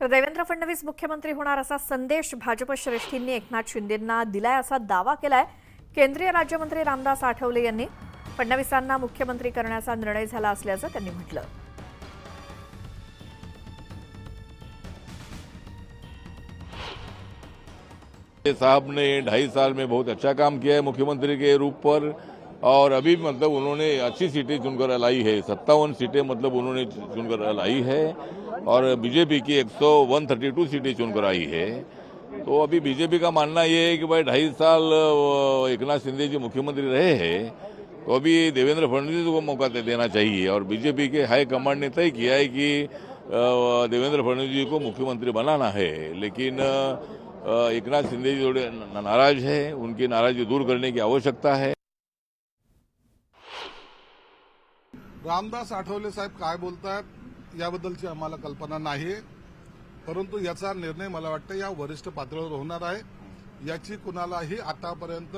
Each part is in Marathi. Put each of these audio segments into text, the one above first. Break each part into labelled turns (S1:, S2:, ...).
S1: तर देवेंद्र फडणवीस मुख्यमंत्री होणार असा संदेश भाजप श्रेष्ठींनी एकनाथ शिंदेंना दिलाय असा दावा केलाय. केंद्रीय राज्यमंत्री रामदास आठवले यांनी. फडणवीसांना मुख्यमंत्री करण्याचा निर्णय झाला असल्याचं त्यांनी म्हटलं.
S2: साहब ने ढाई साल में बहुत अच्छा काम किया है मुख्यमंत्री के रूप पर और अभी मतलब उन्होंने अच्छी सीटें चुनकर लाई है सत्तावन सीटें मतलब उन्होंने चुनकर लाई है। और बीजेपी की 132 सीटें चुनकर आई है। तो अभी बीजेपी का मानना ये है कि भाई ढाई साल अ, एकनाथ शिंदे जी मुख्यमंत्री रहे हैं तो अभी देवेंद्र फडणवीस को मौका दे देना चाहिए। और बीजेपी के हाई कमांड ने तय किया है कि देवेंद्र फडणवीस जी को मुख्यमंत्री बनाना है। लेकिन अ, एकनाथ शिंदे जी थोड़े नाराज़ है उनकी नाराज़गी दूर करने की आवश्यकता है।
S3: रामदास आठवले साहेब काय बोलतायत? याबद्दलची आम्हाला कल्पना नाही. परंतु याचा निर्णय मला वाटतं या वरिष्ठ पातळीवर होणार आहे. याची कुणालाही आतापर्यंत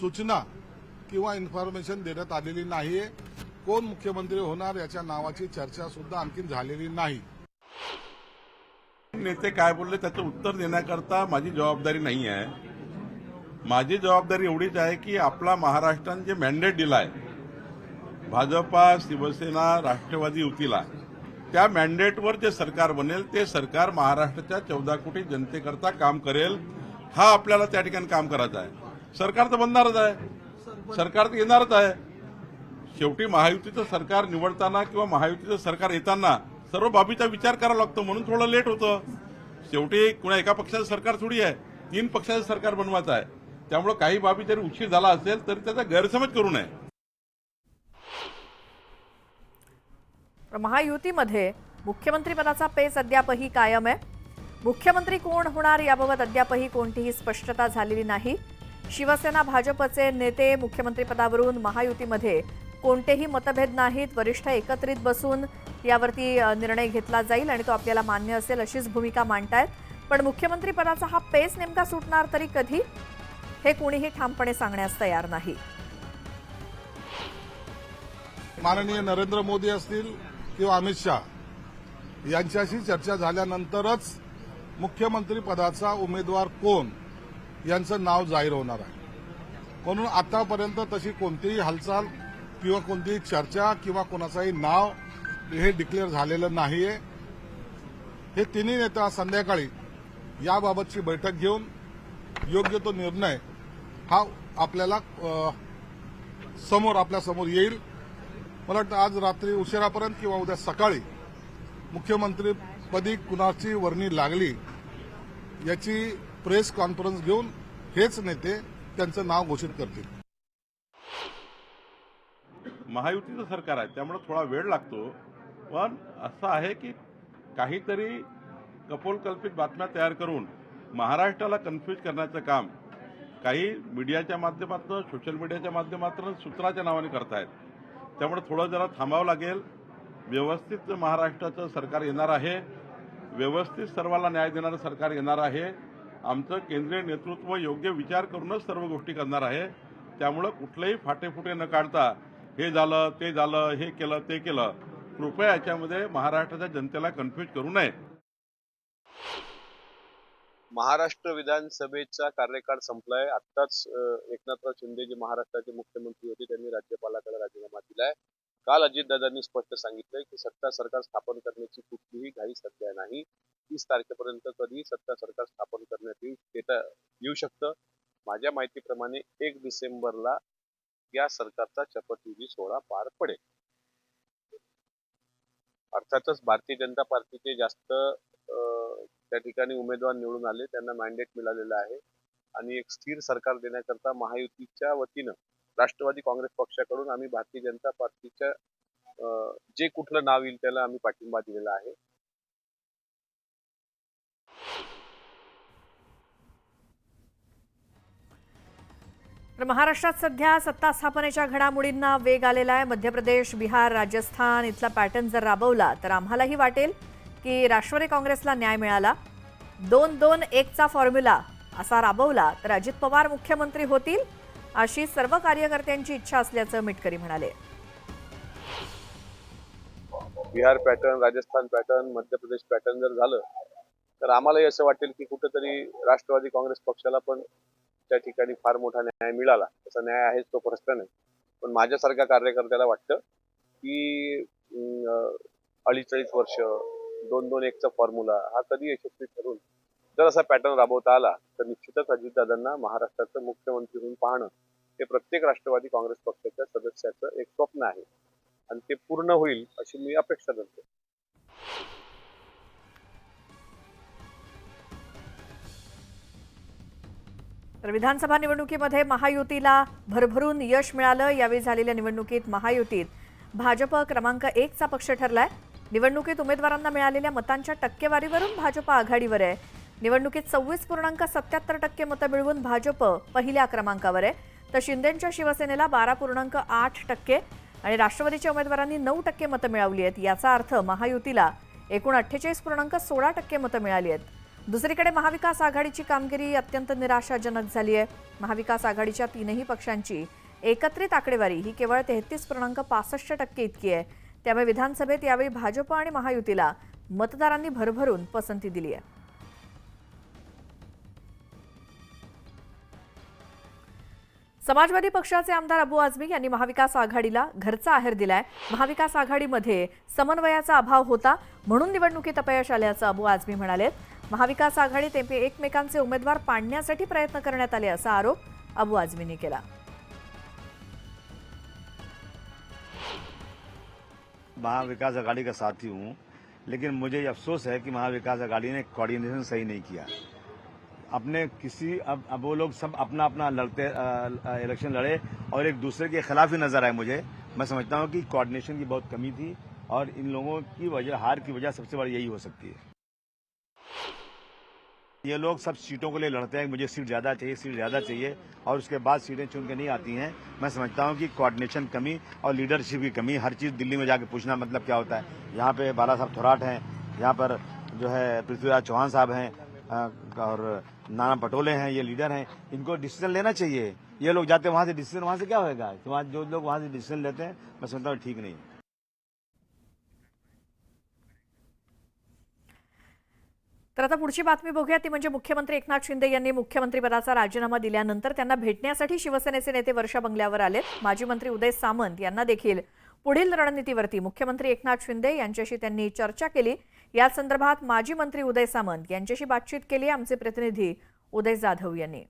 S3: सूचना किंवा इन्फॉर्मेशन देण्यात आलेली नाहीये कोण मुख्यमंत्री होणार याच्या नावाची चर्चा सुद्धा आणखी झालेली नाही.
S4: नेते काय बोलले त्याचं उत्तर देण्याकरता माझी जबाबदारी नाही आहे. माझी जबाबदारी एवढीच आहे की आपला महाराष्ट्राने जे मॅन्डेट दिलाय भाजपा शिवसेना राष्ट्रवादी युतीला त्या मॅन्डेटवर जे सरकार बनेल ते सरकार महाराष्ट्राच्या चौदा कोटी जनतेकरता काम करेल. हा आपल्याला त्या ठिकाणी काम करायचं आहे. सरकार तर बनणारच आहे. सरकार तर येणारच आहे. शेवटी महायुतीचं सरकार निवडताना किंवा महायुतीचं सरकार येताना सर्व बाबीचा विचार करावा लागतो म्हणून थोडं लेट होतं. शेवटी कुणा एका पक्षाचं सरकार थोडी आहे. तीन पक्षाचं सरकार बनवायचं आहे. त्यामुळे काही बाबी जरी उशीर झाला असेल तरी त्याचा गैरसमज करू नये.
S1: महायुतीमध्ये मुख्यमंत्रीपदाचा पेच अद्यापही कायम आहे. मुख्यमंत्री कोण होणार याबाबत अद्यापही कोणतीही स्पष्टता झालेली नाही. शिवसेना भाजपचे नेते मुख्यमंत्रीपदावरून महायुतीमध्ये कोणतेही मतभेद नाहीत. वरिष्ठ एकत्रित बसून यावरती निर्णय घेतला जाईल आणि तो आपल्याला मान्य असेल अशीच भूमिका मांडतायत. पण मुख्यमंत्रीपदाचा हा पेच नेमका सुटणार तरी कधी? हे कोणीही ठामपणे सांगण्यास तयार नाही.
S3: माननीय नरेंद्र मोदी असतील किंवा अमित शहा यांच्याशी चर्चा झाल्यानंतरच मुख्यमंत्री पदाचा उमेदवार कोण यांचं नाव जाहीर होणार आहे. म्हणून आतापर्यंत तशी कोणतीही हालचाल किंवा कोणतीही चर्चा किंवा कोणाचंही नाव हे डिक्लेअर झालेलं नाहीये. हे तिन्ही नेता संध्याकाळी याबाबतची बैठक घेऊन योग्य तो निर्णय हा आपल्याला समोर आपल्यासमोर येईल. मला वाटतं आज रात्री उशिरापर्यंत किंवा उद्या सकाळी मुख्यमंत्रीपदी कुणाची वर्णी लागली याची प्रेस कॉन्फरन्स घेऊन हेच नेते त्यांचं नाव घोषित करतील.
S4: महायुतीचं सरकार आहे त्यामुळे थोडा वेळ लागतो. पण असं आहे की काहीतरी कपोलकल्पित बातम्या तयार करून महाराष्ट्राला कन्फ्यूज करण्याचं काम काही मीडियाच्या माध्यमातून सोशल मीडियाच्या माध्यमातून सूत्राच्या नावाने करतायत. त्यामुळे थोडं जरा थांबावं लागेल. व्यवस्थित महाराष्ट्राचं सरकार येणार आहे. व्यवस्थित सर्वाला न्याय देणारं सरकार येणार आहे. आमचं केंद्रीय नेतृत्व योग्य विचार करूनच सर्व गोष्टी करणार आहे. त्यामुळं कुठलेही फाटेफुटे न काढता हे झालं ते झालं हे केलं ते केलं कृपया याच्यामध्ये महाराष्ट्राच्या जनतेला कन्फ्यूज करू नये.
S5: महाराष्ट्र विधानसभेचा कार्यकाळ संपलाय. आत्ताच एकनाथराव शिंदे जे महाराष्ट्राचे मुख्यमंत्री होते त्यांनी राज्यपालाकडे राजीनामा दिलाय. काल अजितदादांनी स्पष्ट सांगितलंय की सत्ता सरकार स्थापन करण्याची कुठलीही घाई सध्या नाही. तीस तारखेपर्यंत कधी सत्ता सरकार स्थापन करण्यात येईल ते येऊ शकतं. माझ्या माहितीप्रमाणे एक डिसेंबरला या सरकारचा शपथविधी सोहळा पार पडेल. अर्थातच भारतीय जनता पार्टीचे जास्त त्या ठिकाणी उमेदवार निवडून आले त्यांना मॅन्डेट मिळालेलं आहे. आणि एक स्थिर सरकार देण्याकरता महायुतीच्या वतीनं राष्ट्रवादी काँग्रेस पक्षाकडून आम्ही भारतीय जनता पार्टीच्या जे कुठलं नाव येईल त्याला आम्ही पाठिंबा दिलेला आहे.
S1: तर महाराष्ट्रात सध्या सत्ता स्थापनेच्या घडामोडींना वेग आलेला आहे. मध्य प्रदेश बिहार राजस्थान इथला पॅटर्न जर राबवला तर आम्हालाही वाटेल की राष्ट्रवादी काँग्रेसला न्याय मिळाला. दोन दोन एकचा फॉर्म्युला असा राबवला तर अजित पवार मुख्यमंत्री होतील अशी सर्व कार्यकर्त्यांची इच्छा असल्याचं मिटकरी म्हणाले.
S5: Bihar pattern Rajasthan pattern Madhya Pradesh pattern जर झालं तर आम्हालाही असं वाटेल की कुठंतरी राष्ट्रवादी काँग्रेस पक्षाला पण त्या ठिकाणी फार मोठा न्याय मिळाला. तसा न्याय आहेच तो प्रश्न नाही. पण माझ्यासारख्या कार्यकर्त्याला वाटतं की अडीचाळीस वर्ष दोन दोन एकचा फॉर्म्युला हा कधी यशस्वी ठरून जर असा पॅटर्न राबवता आला तर निश्चितच अजितदादांना महाराष्ट्राचं मुख्यमंत्री म्हणून पाहणं हे प्रत्येक राष्ट्रवादी काँग्रेस पक्षाच्या सदस्याचं एक स्वप्न आहे. आणि ते पूर्ण होईल अशी मी अपेक्षा करतो.
S1: तर विधानसभा निवडणुकीमध्ये महायुतीला भरभरून यश मिळालं. यावेळी झालेल्या निवडणुकीत महायुतीत भाजप क्रमांक एकचा पक्ष ठरलाय. निवडणुकीत उमेदवारांना मिळालेल्या मतांच्या टक्केवारीवरून भाजप आघाडीवर आहे. निवडणुकीत सव्वीस पूर्णांक सत्याहत्तर टक्के मतं मिळवून भाजप पहिल्या क्रमांकावर आहे. तर शिंदेच्या शिवसेनेला बारा पूर्णांक आठ टक्के आणि राष्ट्रवादीच्या उमेदवारांनी नऊ टक्के मतं मिळवली आहेत. याचा अर्थ महायुतीला एकूण अठ्ठेचाळीस पूर्णांक सोळा टक्के मतं मिळाली आहेत. दुसरीकडे महाविकास आघाडीची कामगिरी अत्यंत निराशाजनक झाली आहे. महाविकास आघाडीच्या तीनही पक्षांची एकत्रित आकडेवारी ही केवळ तेहतीस पूर्णांक पासष्ट टक्के इतकी आहे. त्यामुळे विधानसभेत यावेळी भाजप आणि महायुतीला मतदारांनी भरभरून पसंती दिली आहे. समाजवादी पक्षाचे आमदार अबू आझमी यांनी महाविकास आघाडीला घरचा आहेर दिलाय. महाविकास आघाडीमध्ये समन्वयाचा अभाव होता म्हणून निवडणुकीत अपयश आल्याचं अबू आझमी म्हणाले. महाविकास आघाडीत एम- एकमेकांचे उमेदवार पाडण्यासाठी प्रयत्न करण्यात आले असा आरोप अबू आझमींनी केला.
S6: महाविकास आघाडी का साथी हूँ लेकिन मुझे अफसोस है कि महाविकास आघाड़ी ने कोऑर्डिनेशन सही नहीं किया। अपने किसी अब अब वो लोग सब अपना अपना लड़ते इलेक्शन लड़े और एक दूसरे के खिलाफ ही नजर आए मुझे। मैं समझता हूँ कि कोऑर्डिनेशन की बहुत कमी थी और इन लोगों की वजह हार की वजह सबसे बड़ी यही हो सकती है। ये लोग सब सीटों के लिए लड़ते हैं, मुझे सीट ज़्यादा चाहिए, सीट ज़्यादा चाहिए, और उसके बाद सीटें चुन के नहीं आती हैं। मैं समझता हूँ कि कोऑर्डिनेशन कमी और लीडरशिप की कमी, हर चीज़ दिल्ली में जाके पूछना मतलब क्या होता है। यहाँ पे बाला साहब थोराट हैं, यहाँ पर जो है पृथ्वीराज चौहान साहब हैं और नाना पटोले हैं, ये लीडर हैं। इनको डिसीज़न लेना चाहिए। ये लोग जाते वहाँ से डिसीज़न वहाँ से क्या होगा जो लोग वहाँ से डिसीज़न लेते हैं, मैं समझता हूँ ठीक नहीं है।
S1: तर आता पुढची बातमी बघूया. ती म्हणजे मुख्यमंत्री एकनाथ शिंदे यांनी मुख्यमंत्रीपदाचा राजीनामा दिल्यानंतर त्यांना भेटण्यासाठी शिवसेनेचे नेते वर्षा बंगल्यावर आलेत. माजी मंत्री उदय सामंत यांना देखील पुढील रणनीतीवरती मुख्यमंत्री एकनाथ शिंदे यांच्याशी त्यांनी चर्चा केली. या संदर्भात माजी मंत्री उदय सामंत यांच्याशी बातचीत केली. आमचे प्रतिनिधी उदय जाधव यांनी.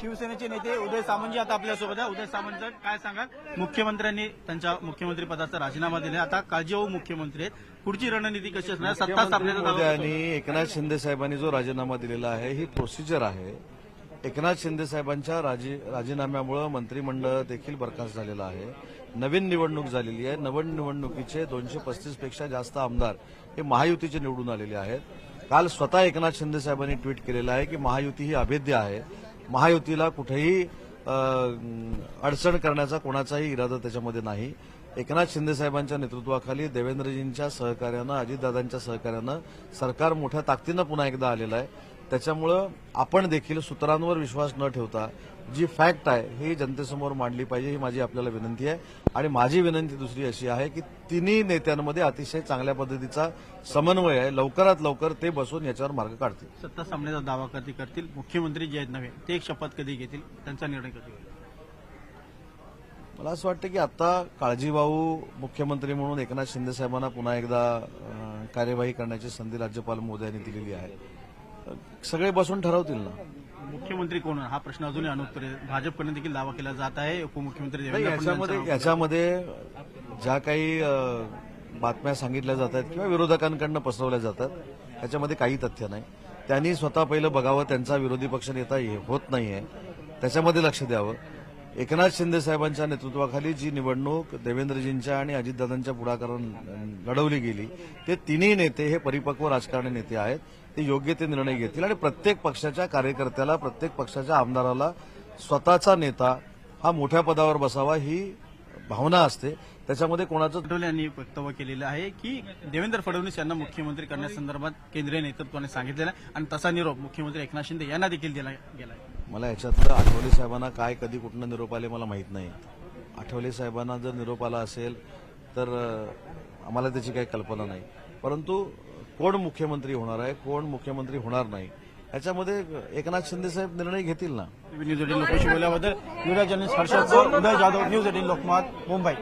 S7: शिवसेनेचे नेते उदय सामंत जी आता आपल्यासोबत आहे उदय सामंत काय सांगाल? मुख्यमंत्र्यांनी त्यांच्या मुख्यमंत्री पदाचा राजीनामा दिला आता काळजीवाहू मुख्यमंत्री आहेत. पुढची रणनीती कशी असणार? सत्ता स्थापनेचा
S8: आणि एकनाथ शिंदे साहेबांनी जो राजीनामा दिलेला आहे ही प्रोसिजर आहे. एकनाथ शिंदे साहेबांच्या राजी राजीनाम्यामुळे मंत्रिमंडळ देखील बरखास्त झालेलं आहे. नवीन निवडणूक झालेली आहे. नवीन निवडणुकीचे दोनशे पस्तीसपेक्षा जास्त आमदार हे महायुतीचे निवडून आलेले आहेत. काल स्वतः एकनाथ शिंदे साहेबांनी ट्विट केलेलं आहे की महायुती ही अभेद्य आहे. महायुतीला कुठेही अडचण करण्याचा कोणाचाही इरादा त्याच्यामध्ये नाही. एकनाथ शिंदे साहेबांच्या नेतृत्वाखाली देवेंद्रजींच्या सहकार्यानं अजितदादांच्या सहकार्यानं सरकार मोठ्या ताकदीनं पुन्हा एकदा आलेलं आहे. त्याच्यामुळं आपण देखील सूत्रांवर विश्वास न ठेवता जी फॅक्ट आहे ही जनतेसमोर मांडली पाहिजे ही माझी आपल्याला विनंती आहे. आणि माझी विनंती दुसरी अशी आहे की तिन्ही नेत्यांमध्ये अतिशय चांगल्या पद्धतीचा समन्वय आहे. लवकरात लवकर ते बसून याच्यावर मार्ग काढतील.
S7: सत्ता स्थापनेचा दावा कधी करतील? मुख्यमंत्री जे आहेत नव्हे ते एक शपथ कधी घेतील? त्यांचा निर्णय कधी होईल?
S8: मला असं वाटतं की आता काळजीवाहू मुख्यमंत्री म्हणून एकनाथ शिंदे साहेबांना पुन्हा एकदा कार्यवाही करण्याची संधी राज्यपाल मोदयांनी दिलेली आहे. सगळे बसून ठरवतील ना?
S7: मुख्यमंत्री कोण हा प्रश्न अजूनही अनुत्तर भाजपकडून देखील दावा केला जात आहे. उपमुख्यमंत्री देवेंद्र
S8: याच्यामध्ये
S7: फडणवीस
S8: याच्यामध्ये ज्या काही अं, बातम्या सांगितल्या जातात किंवा विरोधकांकडनं पसरवल्या जातात त्याच्यामध्ये काही तथ्य नाही. त्यांनी स्वतः पहिलं बघावं त्यांचा विरोधी पक्ष नेता हे- होत नाहीये. त्याच्यामध्ये लक्ष द्यावं. एकनाथ शिंदे साहेबांच्या नेतृत्वाखाली जी निवडणूक देवेंद्रजींच्या आणि अजितदादांच्या पुढाकारानं लढवली गेली ते तिन्ही नेते हे परिपक्व राजकारणी नेते आहेत. ते योग्य ते निर्णय घेतील आणि प्रत्येक पक्षाच्या कार्यकर्त्याला प्रत्येक पक्षाच्या आमदाराला स्वतःचा नेता हा मोठ्या पदावर बसावा ही भावना असते. त्याच्यामध्ये कोणाचं
S7: पटोले यांनी वक्तव्य केलेलं आहे की देवेंद्र फडणवीस यांना मुख्यमंत्री करण्यासंदर्भात केंद्रीय नेतृत्वाने सांगितलेला आहे आणि तसा निरोप मुख्यमंत्री एकनाथ शिंदे यांना देखील दिला गेला
S8: मला याच्यातलं आठवले साहेबांना काय कधी कुठनं निरोप आले मला माहीत नाही. आठवले साहेबांना जर निरोप आला असेल तर आम्हाला त्याची काही कल्पना नाही. परंतु कोण मुख्यमंत्री होणार आहे कोण मुख्यमंत्री होणार नाही याच्यामध्ये एकनाथ शिंदे साहेब निर्णय घेतील ना?
S7: न्यूज एटीन लोकशी बोलल्याबद्दल युवराज हर्षद उदय जाधव न्यूज एटीन लोकमत मुंबई.